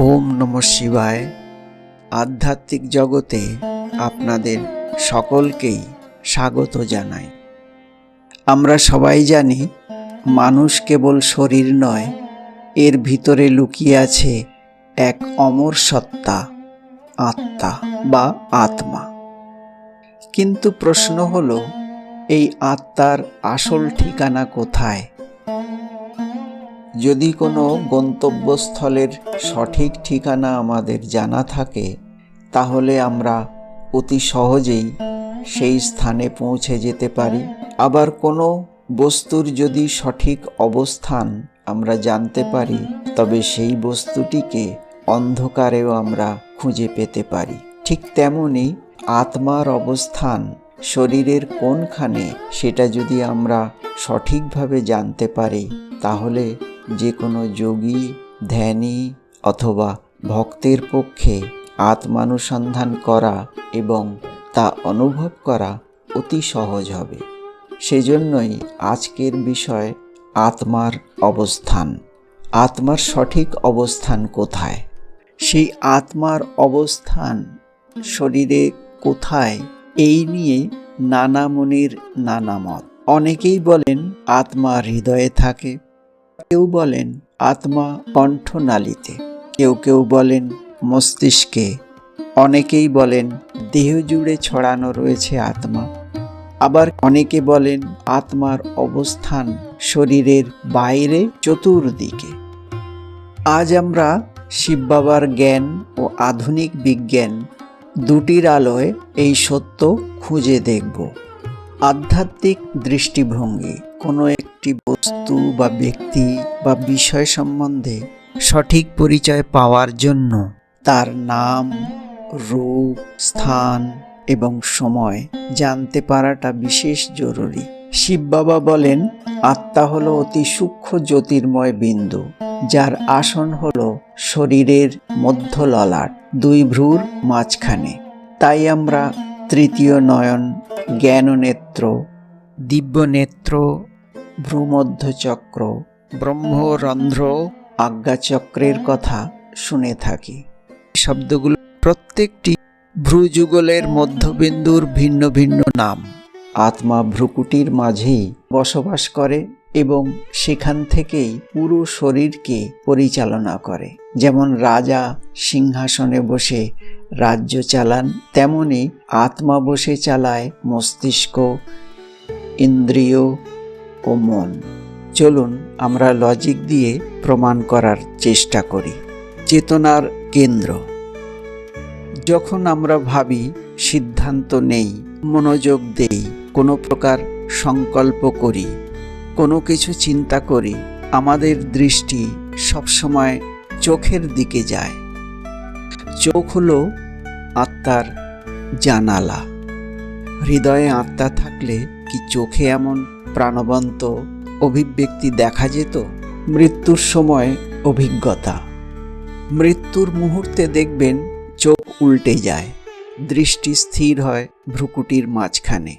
ওম নম শিবায়। আধ্যাত্মিক জগতে আপনাদের সকলকেই স্বাগত জানাই। আমরা সবাই জানি, মানুষ কেবল শরীর নয়, এর ভিতরে লুকিয়ে আছে এক অমর সত্তা, আত্মা বা আত্মা। কিন্তু প্রশ্ন হলো, এই আত্মার আসল ঠিকানা কোথায়? যদি কোনো গন্তব্যস্থলের সঠিক ঠিকানা আমাদের জানা থাকে, তাহলে আমরা অতি সহজেই সেই স্থানে পৌঁছে যেতে পারি। আবার কোনো বস্তুর যদি সঠিক অবস্থান আমরা জানতে পারি, তবে সেই বস্তুটিকে অন্ধকারেও আমরা খুঁজে পেতে পারি। ঠিক তেমনি আত্মার অবস্থান শরীরের কোনখানে, সেটা যদি আমরা সঠিকভাবে জানতে পারি, তাহলে যে কোনো যোগী, ধ্যানী অথবা ভক্তের পক্ষে আত্মানুসন্ধান করা এবং তা অনুভব করা অতি সহজ হবে। সেজন্যই আজকের বিষয় আত্মার অবস্থান। আত্মার সঠিক অবস্থান কোথায়? সেই আত্মার অবস্থান শরীরে কোথায়? এই নিয়ে নানা মনির নানা মত। অনেকেই বলেন, আত্মা হৃদয়ে থাকে। কেউ বলেন আত্মা কণ্ঠনালীতে। কেউ কেউ বলেন মস্তিষ্কে। অনেকেই বলেন দেহ জুড়ে ছড়ানো রয়েছে আত্মা। আবার অনেকে বলেন আত্মার অবস্থান শরীরের বাইরে চতুর্দিকে। আজ আমরা শিব বাবার জ্ঞান ও আধুনিক বিজ্ঞান দুটির আলোয় এই সত্য খুঁজে দেখব। আধ্যাত্মিক দৃষ্টিভঙ্গি, কোনো একটি বস্তু বা ব্যক্তি বা বিষয় সম্বন্ধে সঠিক পরিচয় পাওয়ার জন্য তার নাম, রূপ, স্থান এবং সময় জানতে পারাটা বিশেষ জরুরি। শিব বাবা বলেন, আত্মা হলো অতি সূক্ষ্ম জ্যোতির্ময় বিন্দু, যার আসন হলো শরীরের মধ্য ললাট দুই ভ্রুর মাঝখানে। তাই আমরা তৃতীয় নয়ন জ্ঞাননেত্র দিব্যনেত্র ভ্রূমধ্যচক্র ব্রহ্মরন্ধ্র আজ্ঞাচক্রের কথা শুনে থাকি। শব্দগুলো প্রত্যেকটি ভ্রুযুগলের মধ্যবিন্দুর ভিন্ন ভিন্ন নাম। আত্মা ভ্রুকুটির মাঝেই বসবাস করে এবং সেখান থেকেই পুরো শরীরকে পরিচালনা করে। যেমন রাজা সিংহাসনে বসে রাজ্য চালান, তেমনি আত্মা বসে চালায় মস্তিষ্ক, ইন্দ্রিয় ও মন। চলুন আমরা লজিক দিয়ে প্রমাণ করার চেষ্টা করি। চেতনার কেন্দ্র। যখন আমরা ভাবি, সিদ্ধান্ত নেই, মনোযোগ দেই, কোনো প্রকার সংকল্প করি, কোনো কিছু চিন্তা করি, আমাদের দৃষ্টি সবসময় চোখের দিকে যায়। চোখ হলো আত্মার জানালা। হৃদয়ে আত্মা থাকলে কি চোখে এমন প্রাণবন্ত অভিব্যক্তি দেখা যেত? মৃত্যুর সময় অভিজ্ঞতা। মৃত্যুর মুহূর্তে দেখবেন চোখ উল্টে যায়। দৃষ্টি স্থির হয় ভ্রুকুটির মাঝখানে।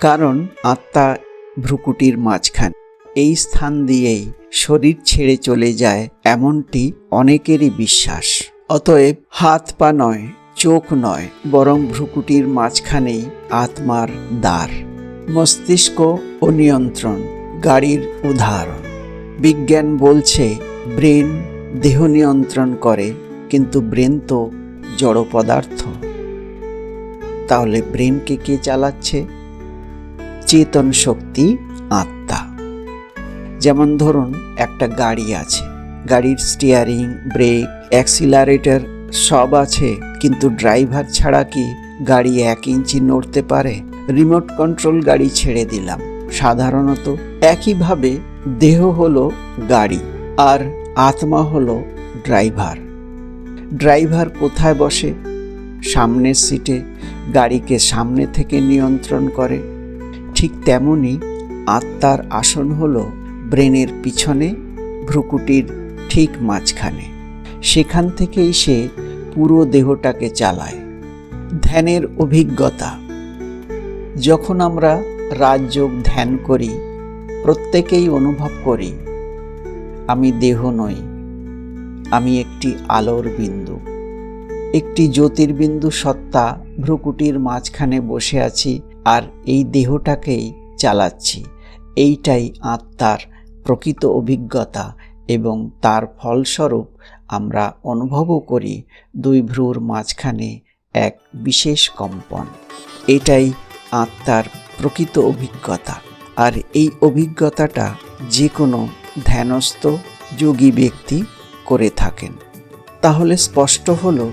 কারণ আত্মা ভ্রুকুটির মাঝখানে। এই স্থান দিয়েই শরীর ছেড়ে চলে যায় এমনটি অনেকেরই বিশ্বাস। অতএব হাত পা নয়, চোখ নয়, বরং ভ্রুকুটির মাঝখানেই আত্মার দ্বার। মস্তিষ্ক ও নিয়ন্ত্রণ, গাড়ির উদাহরণ। বিজ্ঞান বলছে, ব্রেন দেহ নিয়ন্ত্রণ করে, কিন্তু ব্রেন তো জড় পদার্থ। তাহলে ব্রেনকে কে চালাচ্ছে? চেতন শক্তি আত্মা। যেমন ধরুন, একটা গাড়ি আছে। গাড়ির স্টিয়ারিং ব্রেক অ্যাক্সিলারেটর সব আছে, কিন্তু ড্রাইভার ছাড়া কি গাড়ি এক ইঞ্চি নড়তে পারে? রিমোট কন্ট্রোল গাড়ি ছেড়ে দিলাম। সাধারণত একইভাবে দেহ হলো গাড়ি, আর আত্মা হলো ড্রাইভার ড্রাইভার কোথায় বসে? সামনের সিটে গাড়িকে সামনে থেকে নিয়ন্ত্রণ করে। ঠিক তেমনি আত্মার আসন হলো ব্রেনের পিছনে, ভ্রুকুটির ঠিক মাঝখানে। সেখান থেকেই সে পুরো দেহটাকে চালায়। ধ্যানের অভিজ্ঞতা। যখন আমরা রাজযোগ ধ্যান করি, প্রত্যেকেই অনুভব করি, আমি দেহ নই, আমি একটি আলোর বিন্দু। একটি জ্যোতির্বিন্দু সত্তা ভ্রুকুটির মাঝখানে বসে আছি আর এই দেহটাকেই চালাচ্ছি। এইটাই আত্মার প্রকৃত অভিজ্ঞতা এবং তার ফলস্বরূপ আমরা অনুভবও করি দুই ভ্রুর মাঝখানে এক বিশেষ কম্পন। এটাই আত্মার প্রকৃত অভিজ্ঞতা। আর এই অভিজ্ঞতাটা যে কোনো ধ্যানস্থ যোগী ব্যক্তি করে থাকেন। তাহলে স্পষ্ট হলো,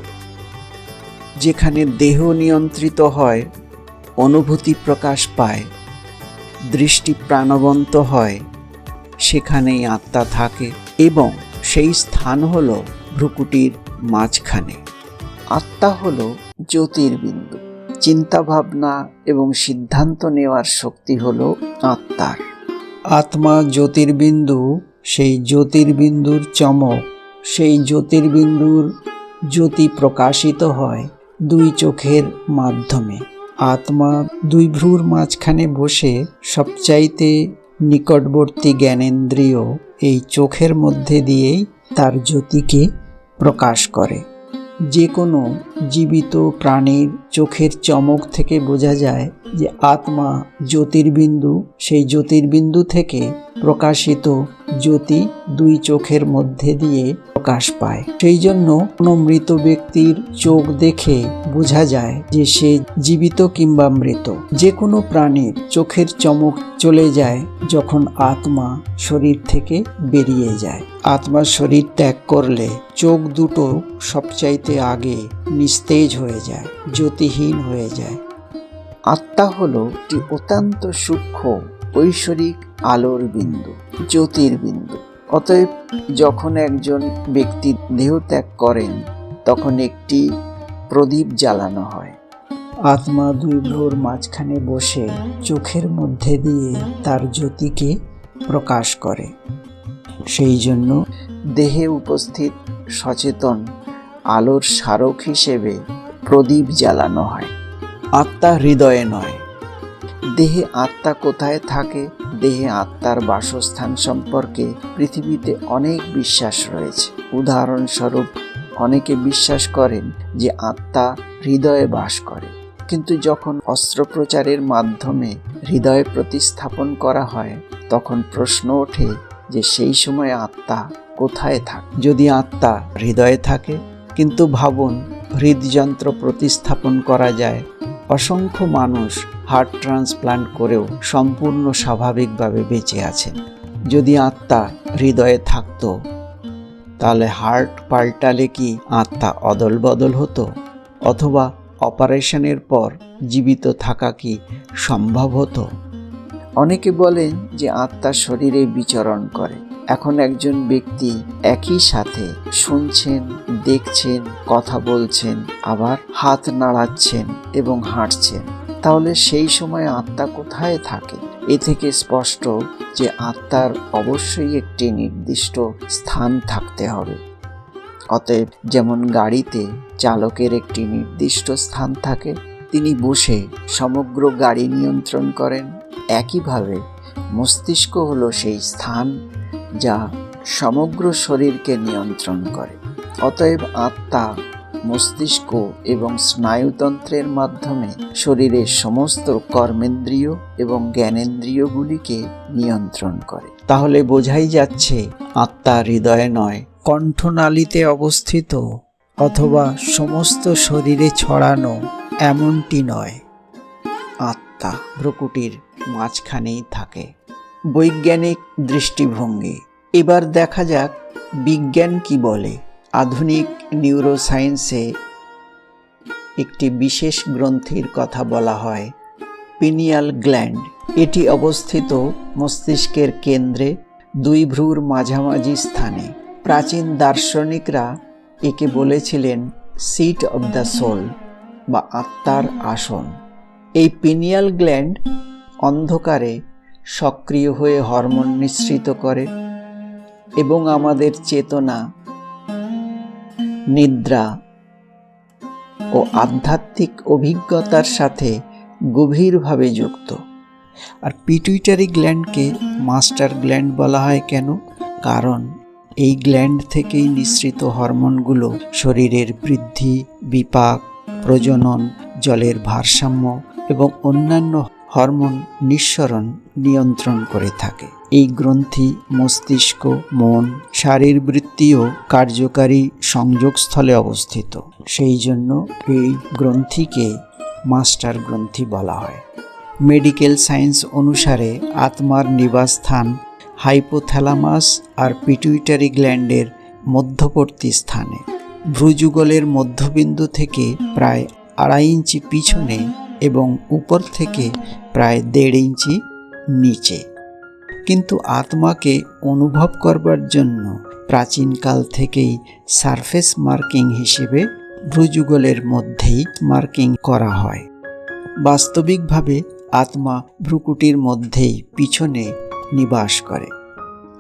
যেখানে দেহ নিয়ন্ত্রিত হয়, অনুভূতি প্রকাশ পায়, দৃষ্টি প্রাণবন্ত হয় সেখানেই আত্মা থাকে এবং সেই স্থান হল ভ্রুকুটির মাঝখানে। আত্মা হল জ্যোতির্বিন্দু। চিন্তাভাবনা এবং সিদ্ধান্ত নেওয়ার শক্তি হলো আত্মার। আত্মা জ্যোতির্বিন্দু, সেই জ্যোতির্বিন্দুর চমক। সেই জ্যোতির্বিন্দুর জ্যোতি প্রকাশিত হয় দুই চোখের মাধ্যমে। আত্মা দুই ভ্রুর মাঝখানে বসে সবচাইতে নিকটবর্তী জ্ঞানেন্দ্রিয় এই চোখের মধ্যে দিয়েই তার জ্যোতিকে প্রকাশ করে। যে কোনো জীবিত প্রাণীর চোখের চমক থেকে বোঝা যায় যে আত্মা জ্যোতির্বিন্দু, সেই জ্যোতির্বিন্দু থেকে প্রকাশিত জ্যোতি দুই চোখের মধ্যে দিয়ে প্রকাশ পায়। সেই জন্য কোনো মৃত ব্যক্তির চোখ দেখে বোঝা যায় যে সে জীবিত কিংবা মৃত। যে কোনো প্রাণীর চোখের চমক চলে যায় যখন আত্মা শরীর থেকে বেরিয়ে যায়। আত্মা শরীর ত্যাগ করলে চোখ দুটো সবচাইতে আগে নিস্তেজ হয়ে যায়, জ্যোতিহীন হয়ে যায়। আত্মা হলো একটি অত্যন্ত সূক্ষ্ম ঐশ্বরিক আলোর বিন্দু, জ্যোতির্বিন্দু। অতএব যখন একজন ব্যক্তি দেহ ত্যাগ করেন, তখন একটি প্রদীপ জ্বালানো হয়। আত্মা দুই ভ্রুর মাঝখানে বসে চোখের মধ্যে দিয়ে তার জ্যোতিকে প্রকাশ করে। সেই জন্য দেহে উপস্থিত সচেতন, আলোর স্মারক হিসেবে প্রদীপ জ্বালানো হয়। আত্মা হৃদয়ে নয় দেহে আত্মা কোথায় থাকে? দেহে আত্মার বাসস্থান সম্পর্কে পৃথিবীতে অনেক বিশ্বাস রয়েছে। উদাহরণস্বরূপ, অনেকে বিশ্বাস করেন যে আত্মা হৃদয়ে বাস করে। কিন্তু যখন অস্ত্রোপচারের মাধ্যমে হৃদয়ে প্রতিস্থাপন করা হয়, তখন প্রশ্ন ওঠে যে সেই সময় আত্মা কোথায় থাকে? যদি আত্মা হৃদয়ে থাকে, কিন্তু ভাবুন, হৃদযন্ত্র প্রতিস্থাপন করা যায়। অসংখ্য মানুষ হার্ট ট্রান্সপ্লান্ট করেও সম্পূর্ণ স্বাভাবিকভাবে বেঁচে আছেন যদি আত্মা হৃদয়ে থাকতো, তাহলে হার্ট পাল্টালে কি আত্মা অদল বদল হতো? অথবা অপারেশনের পর জীবিত থাকা কি সম্ভব হতো? অনেকে বলেন যে আত্মা শরীরে বিচরণ করে। এখন একজন ব্যক্তি একই সাথে শুনছেন, দেখছেন, কথা বলছেন, আবার হাত নাড়াচ্ছেন এবং হাঁটছেন। তাহলে সেই সময় আত্মা কোথায় থাকে? এ থেকে স্পষ্ট যে আত্মার অবশ্যই একটি নির্দিষ্ট স্থান থাকতে হবে। অতএব যেমন গাড়িতে চালকের একটি নির্দিষ্ট স্থান থাকে, তিনি বসে সমগ্র গাড়ি নিয়ন্ত্রণ করেন। একইভাবে মস্তিষ্ক হলো সেই স্থান যা সমগ্র শরীরকে নিয়ন্ত্রণ করে। অতএব আত্মা মস্তিষ্ক এবং স্নায়ুতন্ত্রের মাধ্যমে শরীরের সমস্ত কর্মেন্দ্রিয় এবং জ্ঞানেন্দ্রিয়গুলিকে নিয়ন্ত্রণ করে। তাহলে বোঝাই যাচ্ছে, আত্মা হৃদয়ে নয়, কণ্ঠনালীতে অবস্থিত অথবা সমস্ত শরীরে ছড়ানো এমনটি নয়। আত্মা ভ্রকুটির মাঝখানেই থাকে। বৈজ্ঞানিক দৃষ্টিভঙ্গি। এবার দেখা যাক বিজ্ঞান কি বলে। আধুনিক নিউরোসায়েন্সে একটি বিশেষ গ্রন্থির কথা বলা হয় পিনিয়াল গ্ল্যান্ড এটি অবস্থিত মস্তিষ্কের কেন্দ্রে দুই ভ্রুর মাঝামাঝি স্থানে। প্রাচীন দার্শনিকরা একে বলেছিলেন সিট অব দ্য সোল বা আত্মার আসন। এই পিনিয়াল গ্ল্যান্ড অন্ধকারে সক্রিয় হয়ে হরমোন নিঃসৃত করে এবং আমাদের চেতনা নিদ্রা ও আধ্যাত্মিক অভিজ্ঞতার সাথে গভীরভাবে যুক্ত। আর পিটুইটারি গ্ল্যান্ডকে মাস্টার গ্ল্যান্ড বলা হয় কেন? কারণ এই গ্ল্যান্ড থেকেই নিঃসৃত হরমোনগুলো শরীরের বৃদ্ধি, বিপাক, প্রজনন, জলের ভারসাম্য এবং অন্যান্য হরমোন নিঃসরণ নিয়ন্ত্রণ করে থাকে। এই গ্রন্থি মস্তিষ্ক, মন, শারীরবৃত্তি ও কার্যকারী সংযোগস্থলে অবস্থিত। সেই জন্য এই গ্রন্থিকে মাস্টার গ্রন্থি বলা হয়। মেডিকেল সায়েন্স অনুসারে আত্মার নিবাসস্থান হাইপোথ্যালামাস আর পিটুইটারি গ্ল্যান্ডের মধ্যবর্তী স্থানে। ভ্রুযুগলের মধ্যবিন্দু থেকে প্রায় আড়াই ইঞ্চি পিছনে এবং উপর থেকে প্রায় দেড় ইঞ্চি নিচে। কিন্তু আত্মাকে অনুভব করবার জন্য প্রাচীনকাল থেকেই সারফেস মার্কিং হিসেবে ভ্রুযুগলের মধ্যেই মার্কিং করা হয়। বাস্তবিকভাবে আত্মা ভ্রুকুটির মধ্যেই পিছনে নিবাস করে।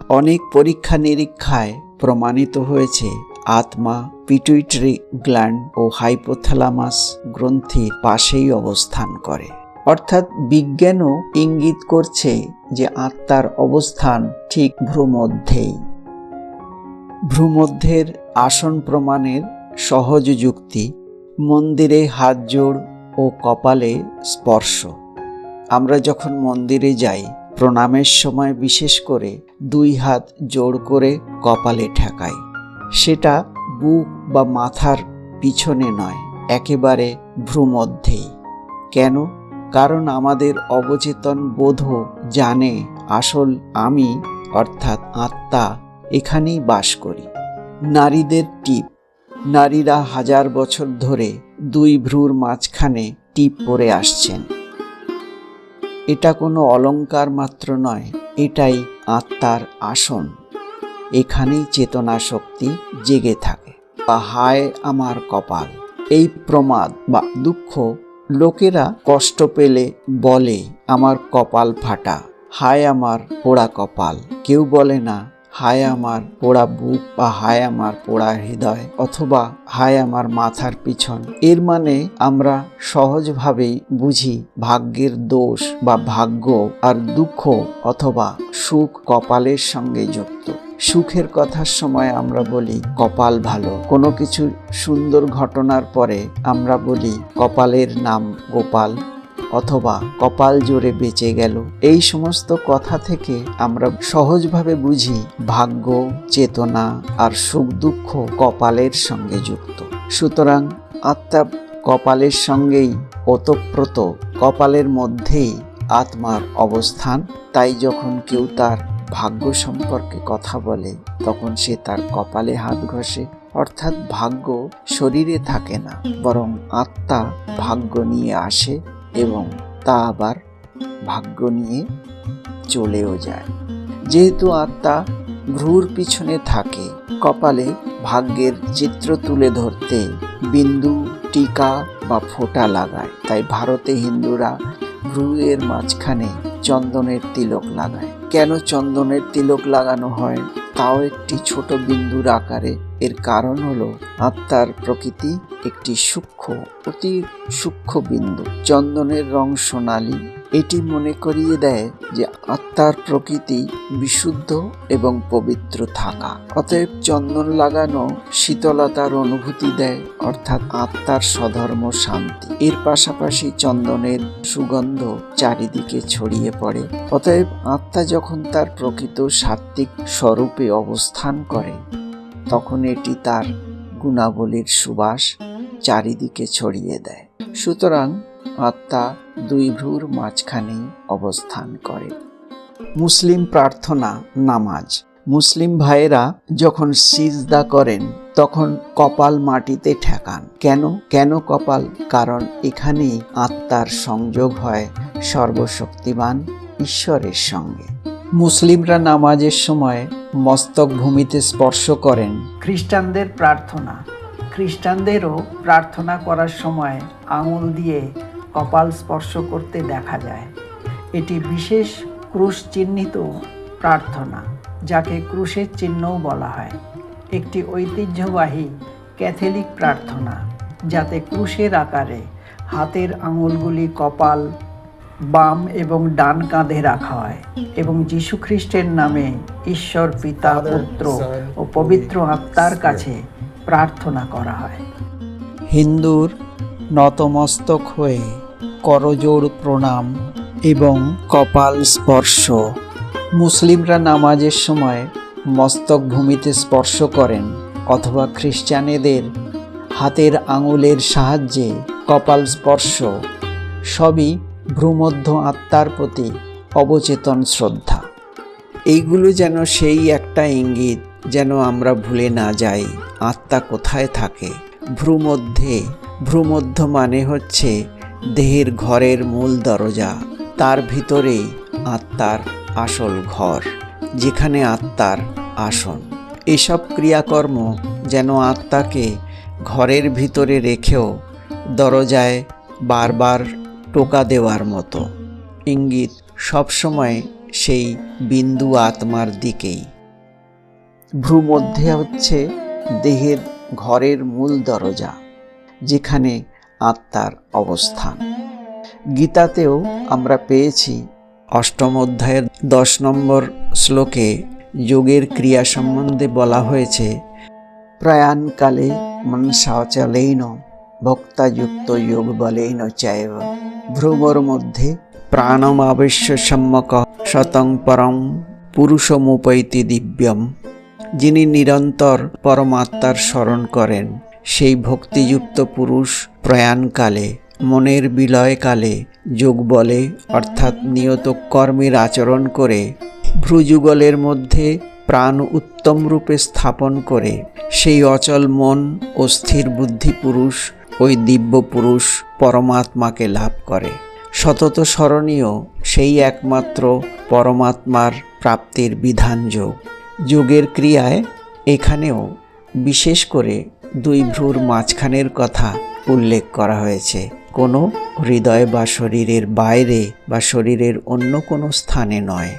অনেক পরীক্ষা নিরীক্ষায় প্রমাণিত হয়েছে আত্মা পিটুইটারি গ্ল্যান্ড ও হাইপোথ্যালামাস গ্রন্থির পাশেই অবস্থান করে। অর্থাৎ বিজ্ঞানও ইঙ্গিত করছে যে আত্মার অবস্থান ঠিক ভ্রুমধ্যেই। ভ্রুমধ্যের আসন প্রমাণের সহজ যুক্তি মন্দিরে হাত জোড় ও কপালে স্পর্শ। আমরা যখন মন্দিরে যাই, প্রণামের সময় বিশেষ করে দুই হাত জোড় করে কপালে ঠেকাই। সেটা বুক বা মাথার পিছনে নয়, একেবারে ভ্রুমধ্যেই। কেন? কারণ আমাদের অবচেতন বোধ জানে, আসল আমি, অর্থাৎ আত্মা, এখানেই বাস করি। নারীদের টিপ। নারীরা হাজার বছর ধরে দুই ভ্রুর মাঝখানে টিপ পরে আসছেন। এটা কোনো অলংকার মাত্র নয়, এটাই আত্মার আসন। এখানেই চেতনা শক্তি জেগে থাকে। বা হায় আমার কপাল। এই প্রমাদ বা দুঃখ লোকেরা কষ্ট পেলে বলে, আমার কপাল ফাটা, হায় আমার পোড়া কপাল। কেউ বলে না, হায় আমার পোড়া বুক বা হায় আমার পোড়া হৃদয় অথবা হায় আমার মাথার পিছন। এর মানে আমরা সহজভাবেই বুঝি ভাগ্যের দোষ বা ভাগ্য আর দুঃখ অথবা সুখ কপালের সঙ্গে যুক্ত। সুখের কথার সময় আমরা বলি, কপাল ভালো। কোনো কিছু সুন্দর ঘটনার পরে আমরা বলি, কপালের নাম গোপাল। অথবা, কপাল জোরে বেঁচে গেল। এই সমস্ত কথা থেকে আমরা সহজভাবে বুঝি, ভাগ্য, চেতনা আর সুখ দুঃখ কপালের সঙ্গে যুক্ত। সুতরাং আত্মা কপালের সঙ্গেই ওতপ্রোত। কপালের মধ্যেই আত্মার অবস্থান। তাই যখন কেউ তার ভাগ্য সম্পর্কে কথা বলে, তখন সে তার কপালে হাত ঘষে, অর্থাৎ ভাগ্য শরীরে থাকে না, বরং আত্মা ভাগ্য নিয়ে আসে এবং তা আবার ভাগ্য নিয়ে চলেও যায়। যেহেতু আত্মা ভ্রুর পিছনে থাকে, কপালে ভাগ্যের চিত্র তুলে ধরতে বিন্দু, টিকা বা ফোঁটা লাগায়, তাই ভারতে হিন্দুরা ভ্রুয়ের মাঝখানে চন্দনের তিলক লাগায়। কেন চন্দনের তিলক লাগানো হয়? তাও একটি ছোট বিন্দুর আকারে। এর কারণ হলো, আত্মার প্রকৃতি একটি সূক্ষ্ম, অতি সূক্ষ্ম বিন্দু। চন্দনের রং সোনালি এটি মনে করিয়ে দেয় যে আত্মার প্রকৃতি বিশুদ্ধ এবং পবিত্র থাকা। অতএব চন্দন লাগানো শীতলতার অনুভূতি দেয়, অর্থাৎ আত্মার স্বধর্ম শান্তি। এর পাশাপাশি চন্দনের সুগন্ধ চারিদিকে ছড়িয়ে পড়ে। অতএব আত্মা যখন তার প্রকৃত সাত্ত্বিক স্বরূপে অবস্থান করে, তখন এটি তার গুণাবলীর সুবাস চারিদিকে ছড়িয়ে দেয়। সুতরাং আত্মা দুই ভ্রুর মাঝখানে অবস্থান করে। মুসলিম প্রার্থনা, নামাজ। মুসলিম ভাইয়েরা যখন সিজদা করেন, তখন কপাল মাটিতে ঠেকান। কেন? কেন কপাল? কারণ এখানেই আত্মার সংযোগ হয় সর্বশক্তিমান ঈশ্বরের সঙ্গে। মুসলিমরা নামাজের সময় মস্তক ভূমিতে স্পর্শ করেন। খ্রিস্টানদের প্রার্থনা। খ্রিস্টানদেরও প্রার্থনা করার সময় আঙুল দিয়ে কপাল স্পর্শ করতে দেখা যায়। এটি বিশেষ ক্রুশ চিহ্নিত প্রার্থনা যাকে ক্রুশের চিহ্নও বলা হয়। একটি ঐতিহ্যবাহী ক্যাথলিক প্রার্থনা যাতে ক্রুশের আকারে হাতের আঙুলগুলি কপাল বাম এবং ডান কাঁধে রাখা হয় এবং যীশু খ্রিস্টের নামে ঈশ্বর পিতা পুত্র ও পবিত্র আত্মার কাছে প্রার্থনা করা হয়। হিন্দুর নতমস্তক হয়ে করজোড় প্রণাম এবং কপাল স্পর্শ। মুসলিমরা নামাজের সময় মস্তক ভূমিতে স্পর্শ করেন অথবা খ্রিস্টানেদের হাতের আঙুলের সাহায্যে কপাল স্পর্শ। সবই ভ্রূমধ্য আত্মার প্রতি অবচেতন শ্রদ্ধা। এইগুলো যেন সেই একটা ইঙ্গিত যেন আমরা ভুলে না যাই। আত্মা কোথায় থাকে? ভ্রুমধ্যে। ভ্রুমধ্য মানে হচ্ছে দেহের ঘরের মূল দরজা, তার ভিতরেই আত্মার আসল ঘর, যেখানে আত্মার আসন। এসব ক্রিয়াকর্ম যেন আত্মাকে ঘরের ভিতরে রেখেও দরজায় বারবার টোকা দেওয়ার মতো। ইঙ্গিত সবসময় সেই বিন্দু আত্মার দিকেই। ভ্রূমধ্যে হচ্ছে দেহের ঘরের মূল দরজা, যেখানে আত্মার অবস্থান। গীতাতেও আমরা পেয়েছি অষ্টম অধ্যায়ের দশ নম্বর শ্লোকে যোগের ক্রিয়া সম্বন্ধে বলা হয়েছে, প্রয়াণকালে মনসাচলেন ভক্তাযুক্ত যোগ বলেন চাইব ভ্রুবর মধ্যে প্রাণমাবশ্য সম্যক শতং পরম পুরুষমুপৈতি দিব্যম। যিনি নিরন্তর পরমাত্মার স্মরণ করেন, সেই ভক্তিযুক্ত পুরুষ প্রয়াণকালে, মনের বিলয়কালে যোগ বলে, অর্থাৎ নিয়ত কর্মের আচরণ করে, ভ্রুযুগলের মধ্যে প্রাণ উত্তম রূপে স্থাপন করে, সেই অচল মন ও স্থির বুদ্ধি পুরুষ, ওই দিব্য পুরুষ পরমাত্মাকে লাভ করে। সতত স্মরণীয় সেই একমাত্র পরমাত্মার প্রাপ্তির বিধান যোগ। যোগের ক্রিয়ায় এখানেও বিশেষ করে দুই ভ্রুর মাঝখানের কথা উল্লেখ করা হয়েছে। কোনো হৃদয় বা শরীরের বাইরে বা শরীরের অন্য কোনো স্থানে নয়।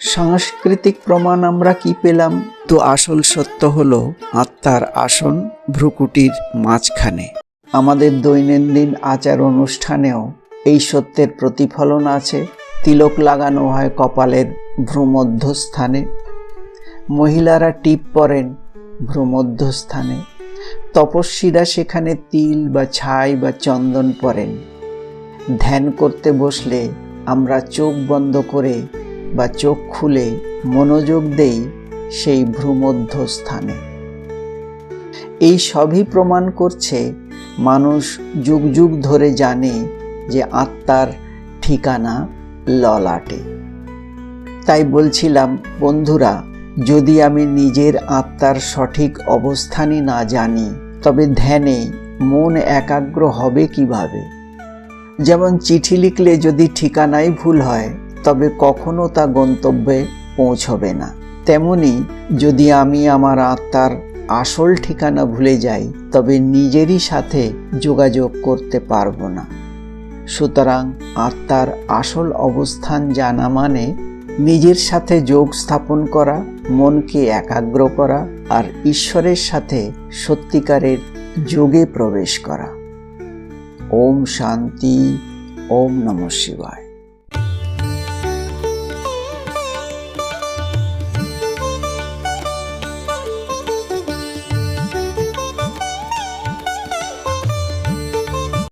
সাংস্কৃতিক প্রমাণ আমরা কি পেলাম? তো আসল সত্য হলো আত্মার আসন ভ্রুকুটির মাঝখানে। আমাদের দৈনন্দিন আচার অনুষ্ঠানেও এই সত্যের প্রতিফলন আছে। তিলক লাগানো হয় কপালের ভ্রুমধ্যস্থানে। মহিলারা টিপ পরেন ভ্রুমধ্যস্থানে। তপস্বীরা সেখানে তিল বা ছাই বা চন্দন পরেন। ধ্যান করতে বসলে আমরা চোখ বন্ধ করে বা চোখ খুলে মনোযোগ দেই সেই ভ্রুমধ্য স্থানে এই সবই প্রমাণ করছে মানুষ যুগ যুগ ধরে জানে যে আত্মার ঠিকানা ললাটে। তাই বলছিলাম, বন্ধুরা যদি আমি নিজের আত্মার সঠিক অবস্থানই না জানি, তবে ধ্যানে মন একাগ্র হবে কীভাবে? যেমন চিঠি লিখলে যদি ঠিকানাই ভুল হয়, তবে কখনো তা গন্তব্যে পৌঁছবে না। তেমনি যদি আমি আমার আত্মার আসল ঠিকানা ভুলে যাই, তবে নিজেরই সাথে যোগাযোগ করতে পারব না। সুতরাং আত্মার আসল অবস্থান জানা মানে নিজের সাথে যোগ স্থাপন করা মনকে একাগ্র করা আর ঈশ্বরের সাথে সত্যিকারের যোগে প্রবেশ করা। ওম শান্তি, ওম নম শিবায়।